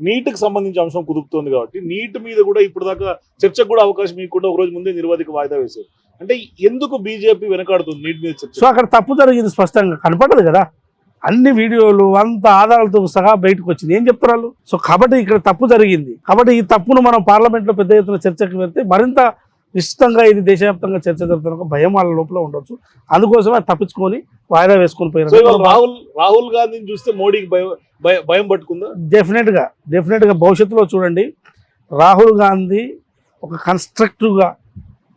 నీటికి సంబంధించిన అంశం కుదుపుతోంది కాబట్టి నీటి మీద కూడా ఇప్పుడు దాకా చర్చకు కూడా అవకాశం ఇవ్వకుండా ఒక రోజు ముందే నిర్వాధిక వాయిదా వేశారు. అంటే ఎందుకు బీజేపీ వెనకాడుతుంది నీటి మీద చర్చ? సో అక్కడ తప్పు జరిగింది స్పష్టంగా కనపడదు కదా. అన్ని వీడియోలు అంత ఆధారాలతో సహా బయటకు వచ్చింది. ఏం చెప్తున్నారు సో కాబట్టి ఇక్కడ తప్పు జరిగింది. కాబట్టి ఈ తప్పును మనం పార్లమెంట్లో పెద్ద ఎత్తున చర్చకు వెళ్తే మరింత విస్తృతంగా ఇది దేశవ్యాప్తంగా చర్చ జరుగుతున్న ఒక భయం వాళ్ళ లోపల ఉండొచ్చు. అందుకోసమే తప్పించుకొని వాయిదా వేసుకొని పోయారు రాహుల్ రాహుల్ గాంధీని చూస్తే మోడీకి భయం భయ- భయం పట్టుకుందా? డెఫినెట్గా డెఫినెట్గా భవిష్యత్తులో చూడండి రాహుల్ గాంధీ ఒక కన్స్ట్రక్టివ్గా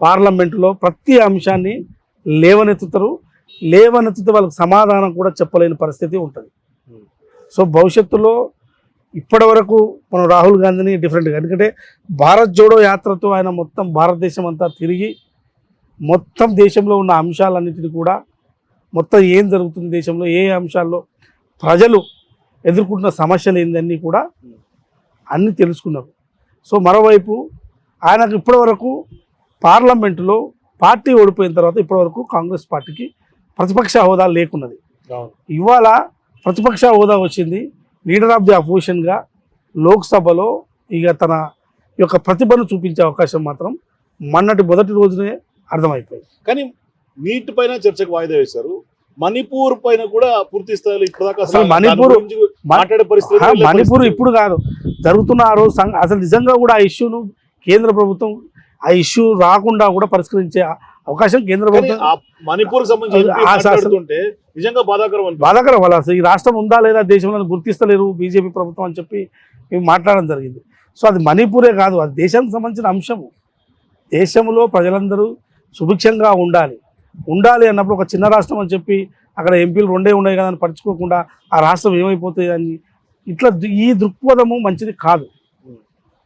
పార్లమెంటులో ప్రతి అంశాన్ని లేవనెత్తుతారు. లేవనెత్తితే వాళ్ళకి సమాధానం కూడా చెప్పలేని పరిస్థితి ఉంటుంది. సో భవిష్యత్తులో ఇప్పటి వరకు మనం రాహుల్ గాంధీని డిఫరెంట్గా ఎందుకంటే భారత్ జోడో యాత్రతో ఆయన మొత్తం భారతదేశం అంతా తిరిగి మొత్తం దేశంలో ఉన్న అంశాలన్నిటిని కూడా మొత్తం ఏం జరుగుతుంది దేశంలో ఏ అంశాల్లో ప్రజలు ఎదుర్కొంటున్న సమస్యలు ఏందన్నీ కూడా అన్నీ తెలుసుకున్నారు. సో మరోవైపు ఆయనకు ఇప్పటివరకు పార్లమెంటులో పార్టీ ఓడిపోయిన తర్వాత ఇప్పటివరకు కాంగ్రెస్ పార్టీకి ప్రతిపక్ష హోదా లేకున్నది. ఇవాళ ప్రతిపక్ష హోదా వచ్చింది. లీడర్ ఆఫ్ ది అపోజిషన్గా లోక్సభలో ఇక తన యొక్క ప్రతిభను చూపించే అవకాశం మాత్రం మొన్నటి మొదటి రోజునే అర్థమైపోయింది. కానీ నీటి పైన చర్చకు వాయిదా వేశారు. మణిపూర్ పైన కూడా పూర్తి స్థాయిలో దాని మణిపూర్- మాట్లాడే పరిస్థితి మణిపూర్ ఇప్పుడు కాదు. జరుగుతున్న ఆ రోజు అసలు నిజంగా కూడా ఆ ఇష్యూను కేంద్ర ప్రభుత్వం ఆ ఇష్యూ రాకుండా కూడా పరిష్కరించే అవకాశం కేంద్ర ప్రభుత్వం మణిపూర్ సంబంధించి నిజంగా బాధాకరం బాధాకరం ఈ రాష్ట్రం ఉందా లేదా దేశంలో గుర్తిస్తలేరు బీజేపీ ప్రభుత్వం అని చెప్పి మేము మాట్లాడడం జరిగింది. సో అది మణిపూరే కాదు అది దేశానికి సంబంధించిన అంశము. దేశంలో ప్రజలందరూ సుభిక్షంగా ఉండాలి. ఉండాలి అన్నప్పుడు ఒక చిన్న రాష్ట్రం అని చెప్పి అక్కడ ఎంపీలు రెండే ఉన్నాయి కదా అని పట్టించుకోకుండా ఆ రాష్ట్రం ఏమైపోతుంది అని ఇట్లా ఈ దృక్పథము మంచిది కాదు.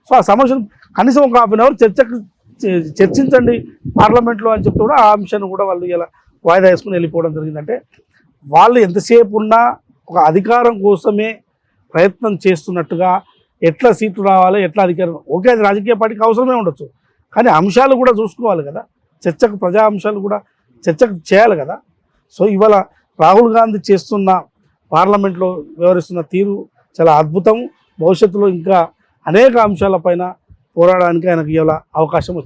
సో ఆ సమస్యను కనీసం ఒక హాఫ్ అన్ అవర్ చర్చకు చర్చించండి పార్లమెంట్లో అని చెప్తే కూడా ఆ అంశాన్ని కూడా వాళ్ళు ఇలా వాయిదా వేసుకుని వెళ్ళిపోవడం జరిగిందంటే వాళ్ళు ఎంతసేపు ఉన్నా ఒక అధికారం కోసమే ప్రయత్నం చేస్తున్నట్టుగా ఎట్లా సీట్లు రావాలి ఎట్లా అధికారం ఓకే అది రాజకీయ పార్టీకి అవసరమే ఉండొచ్చు. కానీ అంశాలు కూడా చూసుకోవాలి కదా. చర్చకు ప్రజా అంశాలు కూడా చర్చకు చేయాలి కదా. సో ఇవాళ రాహుల్ గాంధీ చేస్తున్న పార్లమెంట్లో వ్యవహరిస్తున్న తీరు చాలా అద్భుతం. భవిష్యత్తులో ఇంకా అనేక అంశాలపైన పోరాడడానికి ఆయనకు ఇవాళ అవకాశం